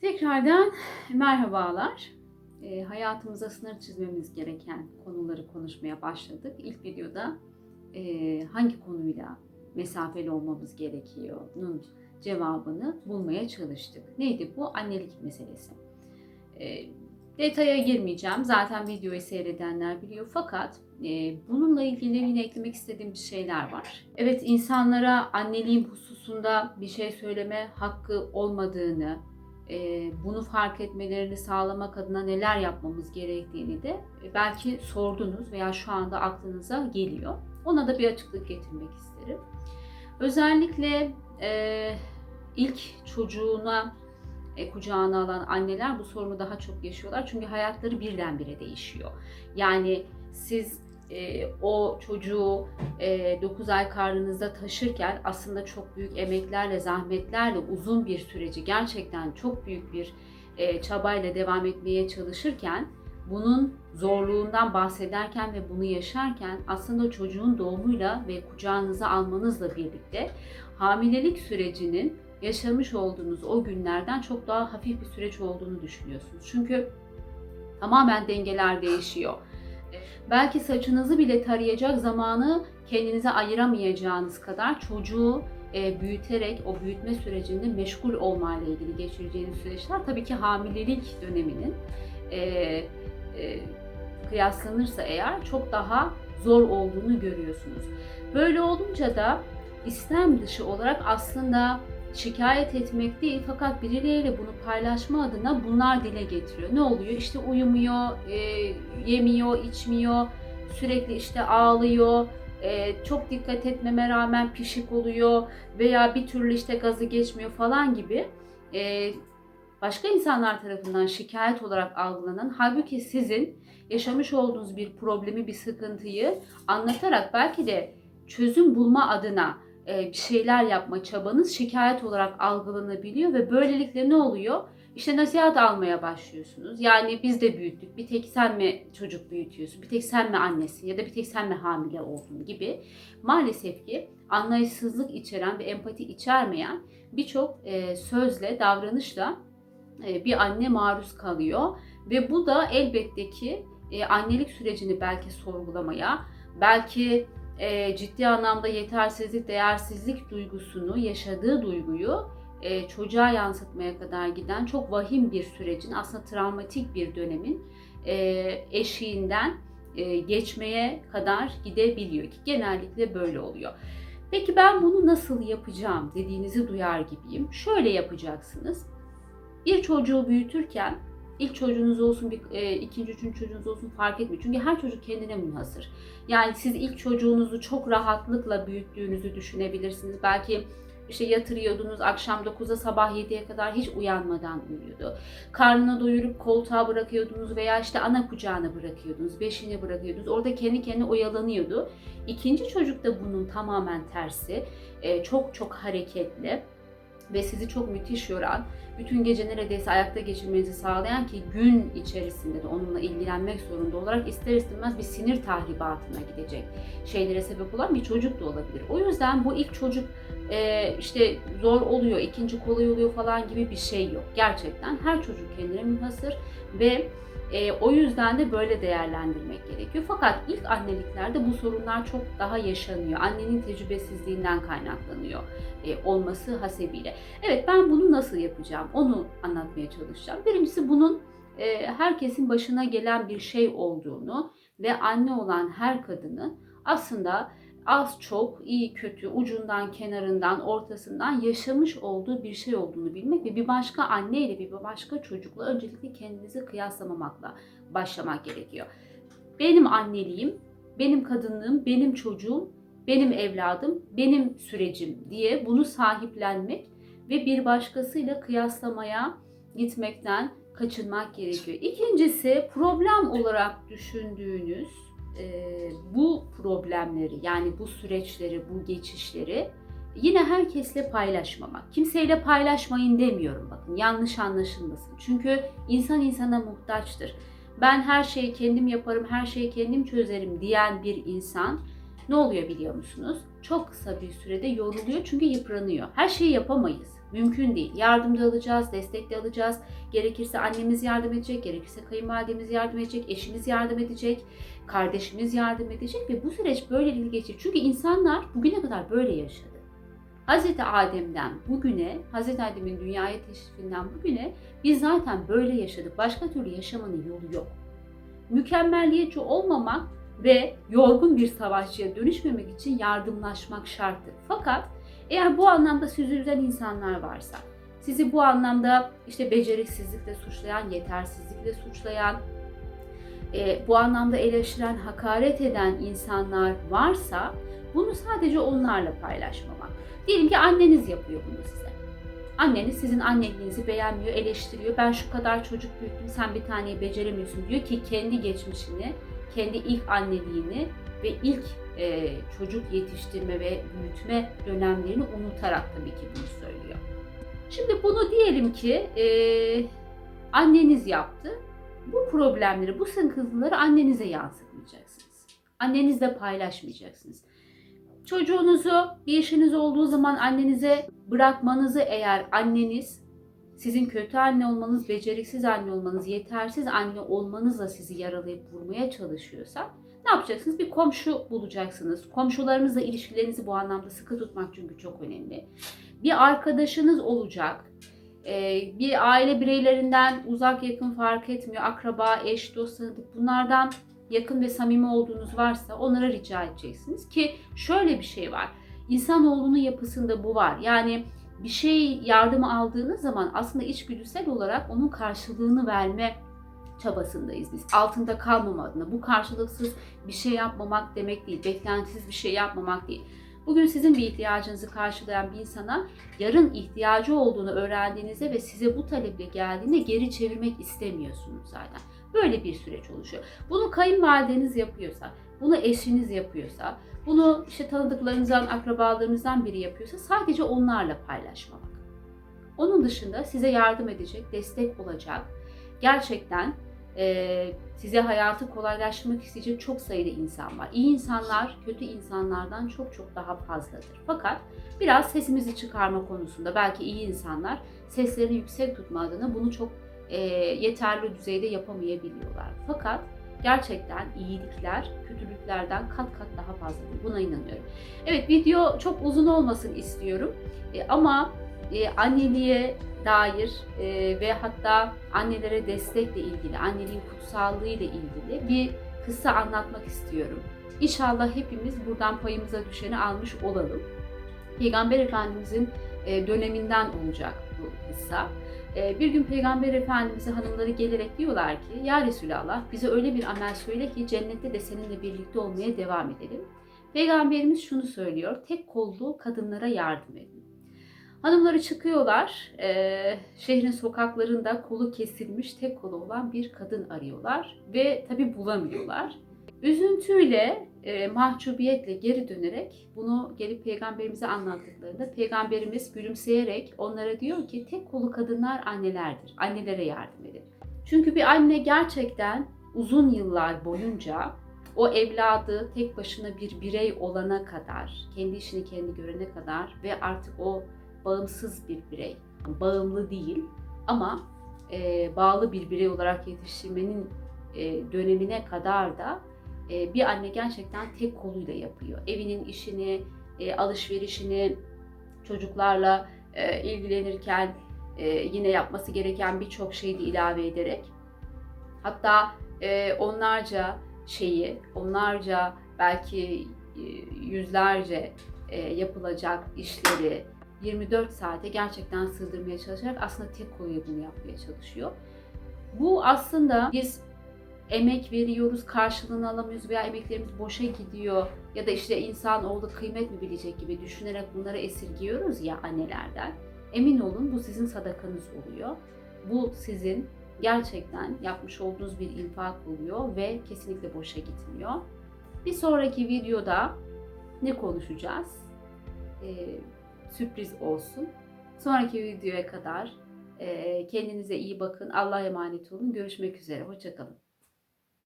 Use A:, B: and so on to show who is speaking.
A: Tekrardan merhabalar. E, hayatımıza sınır çizmemiz gereken konuları konuşmaya başladık. İlk videoda e, hangi konuyla mesafeli olmamız gerekiyor'nun cevabını bulmaya çalıştık. Neydi bu? Annelik meselesi. E, detaya girmeyeceğim. Zaten videoyu seyredenler biliyor. Fakat e, bununla ilgili yine eklemek istediğim bir şeyler var. Evet insanlara anneliğim hususunda bir şey söyleme hakkı olmadığını, e, bunu fark etmelerini sağlamak adına neler yapmamız gerektiğini de e, belki sordunuz veya şu anda aklınıza geliyor. Ona da bir açıklık getirmek isterim. Özellikle e, ilk çocuğuna e, kucağına alan anneler bu sorunu daha çok yaşıyorlar. Çünkü hayatları birdenbire değişiyor. Yani siz e, o çocuğu e, 9 ay karnınızda taşırken aslında çok büyük emeklerle, zahmetlerle uzun bir süreci gerçekten çok büyük bir e, çabayla devam etmeye çalışırken bunun zorluğundan bahsederken ve bunu yaşarken aslında çocuğun doğumuyla ve kucağınıza almanızla birlikte hamilelik sürecinin yaşamış olduğunuz o günlerden çok daha hafif bir süreç olduğunu düşünüyorsunuz. Çünkü tamamen dengeler değişiyor. Belki saçınızı bile tarayacak zamanı kendinize ayıramayacağınız kadar çocuğu e, büyüterek o büyütme sürecinde meşgul olmayla ilgili geçireceğiniz süreçler tabii ki hamilelik döneminin e, e, kıyaslanırsa eğer çok daha zor olduğunu görüyorsunuz. Böyle olunca da istem dışı olarak aslında şikayet etmek değil fakat birileriyle bunu paylaşma adına bunlar dile getiriyor. Ne oluyor? İşte uyumuyor, e, yemiyor, içmiyor, sürekli işte ağlıyor, e, çok dikkat etmeme rağmen pişik oluyor veya bir türlü işte gazı geçmiyor falan gibi e, başka insanlar tarafından şikayet olarak algılanan halbuki sizin yaşamış olduğunuz bir problemi, bir sıkıntıyı anlatarak belki de çözüm bulma adına bir şeyler yapma çabanız şikayet olarak algılanabiliyor ve böylelikle ne oluyor? İşte nasihat almaya başlıyorsunuz. Yani biz de büyüttük. Bir tek sen mi çocuk büyütüyorsun? Bir tek sen mi annesin? Ya da bir tek sen mi hamile oldun gibi. Maalesef ki anlayışsızlık içeren ve empati içermeyen birçok e, sözle, davranışla e, bir anne maruz kalıyor. Ve bu da elbette ki annelik sürecini belki sorgulamaya, belki e, ciddi anlamda yetersizlik, değersizlik duygusunu, yaşadığı duyguyu e, çocuğa yansıtmaya kadar giden çok vahim bir sürecin, aslında travmatik bir dönemin e, eşiğinden e, geçmeye kadar gidebiliyor ki genellikle böyle oluyor. Peki ben bunu nasıl yapacağım dediğinizi duyar gibiyim. Şöyle yapacaksınız. Bir çocuğu büyütürken İlk çocuğunuz olsun, bir, e, ikinci, üçüncü çocuğunuz olsun fark etmiyor. Çünkü her çocuk kendine münhasır. Yani siz ilk çocuğunuzu çok rahatlıkla büyüttüğünüzü düşünebilirsiniz. Belki işte yatırıyordunuz akşam 9'a sabah 7'ye kadar hiç uyanmadan uyuyordu. Karnını doyurup koltuğa bırakıyordunuz veya işte ana kucağına bırakıyordunuz, beşine bırakıyordunuz. Orada kendi kendine oyalanıyordu. İkinci çocuk da bunun tamamen tersi. E, çok çok hareketli ve sizi çok müthiş yoran, bütün gece neredeyse ayakta geçirmenizi sağlayan ki gün içerisinde de onunla ilgilenmek zorunda olarak ister istemez bir sinir tahribatına gidecek şeylere sebep olan bir çocuk da olabilir. O yüzden bu ilk çocuk e, işte zor oluyor, ikinci kolay oluyor falan gibi bir şey yok. Gerçekten her çocuk kendine münhasır ve e, o yüzden de böyle değerlendirmek gerekiyor. Fakat ilk anneliklerde bu sorunlar çok daha yaşanıyor. Annenin tecrübesizliğinden kaynaklanıyor e, olması hasebiyle. Evet ben bunu nasıl yapacağım onu anlatmaya çalışacağım. Birincisi bunun e, herkesin başına gelen bir şey olduğunu ve anne olan her kadının aslında az çok, iyi kötü, ucundan, kenarından, ortasından yaşamış olduğu bir şey olduğunu bilmek ve bir başka anne ile bir başka çocukla öncelikle kendinizi kıyaslamamakla başlamak gerekiyor. Benim anneliğim, benim kadınlığım, benim çocuğum, benim evladım, benim sürecim diye bunu sahiplenmek ve bir başkasıyla kıyaslamaya gitmekten kaçınmak gerekiyor. İkincisi problem olarak düşündüğünüz e, problemleri yani bu süreçleri, bu geçişleri yine herkesle paylaşmamak. Kimseyle paylaşmayın demiyorum bakın yanlış anlaşılmasın. Çünkü insan insana muhtaçtır. Ben her şeyi kendim yaparım, her şeyi kendim çözerim diyen bir insan ne oluyor biliyor musunuz? Çok kısa bir sürede yoruluyor çünkü yıpranıyor. Her şeyi yapamayız. Mümkün değil. Yardım da alacağız, destek de alacağız. Gerekirse annemiz yardım edecek, gerekirse kayınvalidemiz yardım edecek, eşimiz yardım edecek, kardeşimiz yardım edecek ve bu süreç böylelikle geçecek. Çünkü insanlar bugüne kadar böyle yaşadı. Hz. Adem'den bugüne, Hz. Adem'in dünyaya teşrifinden bugüne biz zaten böyle yaşadık. Başka türlü yaşamanın yolu yok. Mükemmelliyetçi olmamak ve yorgun bir savaşçıya dönüşmemek için yardımlaşmak şarttır. Fakat eğer bu anlamda sizi insanlar varsa, sizi bu anlamda işte beceriksizlikle suçlayan, yetersizlikle suçlayan, e, bu anlamda eleştiren, hakaret eden insanlar varsa bunu sadece onlarla paylaşmamak. Diyelim ki anneniz yapıyor bunu size. Anneniz sizin anneliğinizi beğenmiyor, eleştiriyor. Ben şu kadar çocuk büyüttüm, sen bir taneyi beceremiyorsun diyor ki kendi geçmişini, kendi ilk anneliğini ve ilk e, çocuk yetiştirme ve büyütme dönemlerini unutarak tabii ki bunu söylüyor. Şimdi bunu diyelim ki e, anneniz yaptı. Bu problemleri, bu sıkıntıları annenize yansıtmayacaksınız. Annenizle paylaşmayacaksınız. Çocuğunuzu bir işiniz olduğu zaman annenize bırakmanızı eğer anneniz sizin kötü anne olmanız, beceriksiz anne olmanız, yetersiz anne olmanızla sizi yaralayıp vurmaya çalışıyorsa ne yapacaksınız? Bir komşu bulacaksınız. Komşularınızla ilişkilerinizi bu anlamda sıkı tutmak çünkü çok önemli. Bir arkadaşınız olacak. Ee, bir aile bireylerinden uzak yakın fark etmiyor. Akraba, eş, dost, bunlardan yakın ve samimi olduğunuz varsa onlara rica edeceksiniz. Ki şöyle bir şey var. İnsanoğlunun yapısında bu var. Yani bir şey yardımı aldığınız zaman aslında içgüdüsel olarak onun karşılığını verme çabasındayız biz. Altında kalmama adına. Bu karşılıksız bir şey yapmamak demek değil. Beklentisiz bir şey yapmamak değil. Bugün sizin bir ihtiyacınızı karşılayan bir insana yarın ihtiyacı olduğunu öğrendiğinizde ve size bu taleple geldiğinde geri çevirmek istemiyorsunuz zaten. Böyle bir süreç oluşuyor. Bunu kayınvalideniz yapıyorsa, bunu eşiniz yapıyorsa, bunu işte tanıdıklarınızdan, akrabalarınızdan biri yapıyorsa sadece onlarla paylaşmamak. Onun dışında size yardım edecek, destek olacak, gerçekten e, size hayatı kolaylaştırmak isteyecek çok sayıda insan var. İyi insanlar kötü insanlardan çok çok daha fazladır. Fakat biraz sesimizi çıkarma konusunda belki iyi insanlar seslerini yüksek tutma adına bunu çok e, yeterli düzeyde yapamayabiliyorlar. Fakat gerçekten iyilikler kötülüklerden kat kat daha fazladır. Buna inanıyorum. Evet video çok uzun olmasın istiyorum. E, ama e, anneliğe dair e, ve hatta annelere destekle ilgili, anneliğin kutsallığı ile ilgili bir kısa anlatmak istiyorum. İnşallah hepimiz buradan payımıza düşeni almış olalım. Peygamber Efendimizin e, döneminden olacak bu kıssa. E, bir gün Peygamber Efendimiz'e hanımları gelerek diyorlar ki Ya Resulallah bize öyle bir amel söyle ki cennette de seninle birlikte olmaya devam edelim. Peygamberimiz şunu söylüyor, tek kollu kadınlara yardım edin. Hanımları çıkıyorlar, e, şehrin sokaklarında kolu kesilmiş tek kolu olan bir kadın arıyorlar ve tabi bulamıyorlar. Üzüntüyle, e, mahcubiyetle geri dönerek bunu gelip peygamberimize anlattıklarında peygamberimiz gülümseyerek onlara diyor ki tek kolu kadınlar annelerdir. Annelere yardım edin. Çünkü bir anne gerçekten uzun yıllar boyunca o evladı tek başına bir birey olana kadar, kendi işini kendi görene kadar ve artık o bağımsız bir birey, bağımlı değil ama e, bağlı bir birey olarak yetiştirmenin e, dönemine kadar da e, bir anne gerçekten tek koluyla yapıyor. Evinin işini, e, alışverişini, çocuklarla e, ilgilenirken e, yine yapması gereken birçok şeyi de ilave ederek hatta e, onlarca şeyi, onlarca belki e, yüzlerce e, yapılacak işleri, 24 saate gerçekten sığdırmaya çalışarak aslında tek koluyla bunu yapmaya çalışıyor. Bu aslında biz emek veriyoruz, karşılığını alamıyoruz veya emeklerimiz boşa gidiyor ya da işte insan oldu kıymet mi bilecek gibi düşünerek bunları esirgiyoruz ya annelerden. Emin olun bu sizin sadakanız oluyor. Bu sizin gerçekten yapmış olduğunuz bir infak oluyor ve kesinlikle boşa gitmiyor. Bir sonraki videoda ne konuşacağız? Ee, sürpriz olsun. Sonraki videoya kadar kendinize iyi bakın. Allah'a emanet olun. Görüşmek üzere. Hoşçakalın.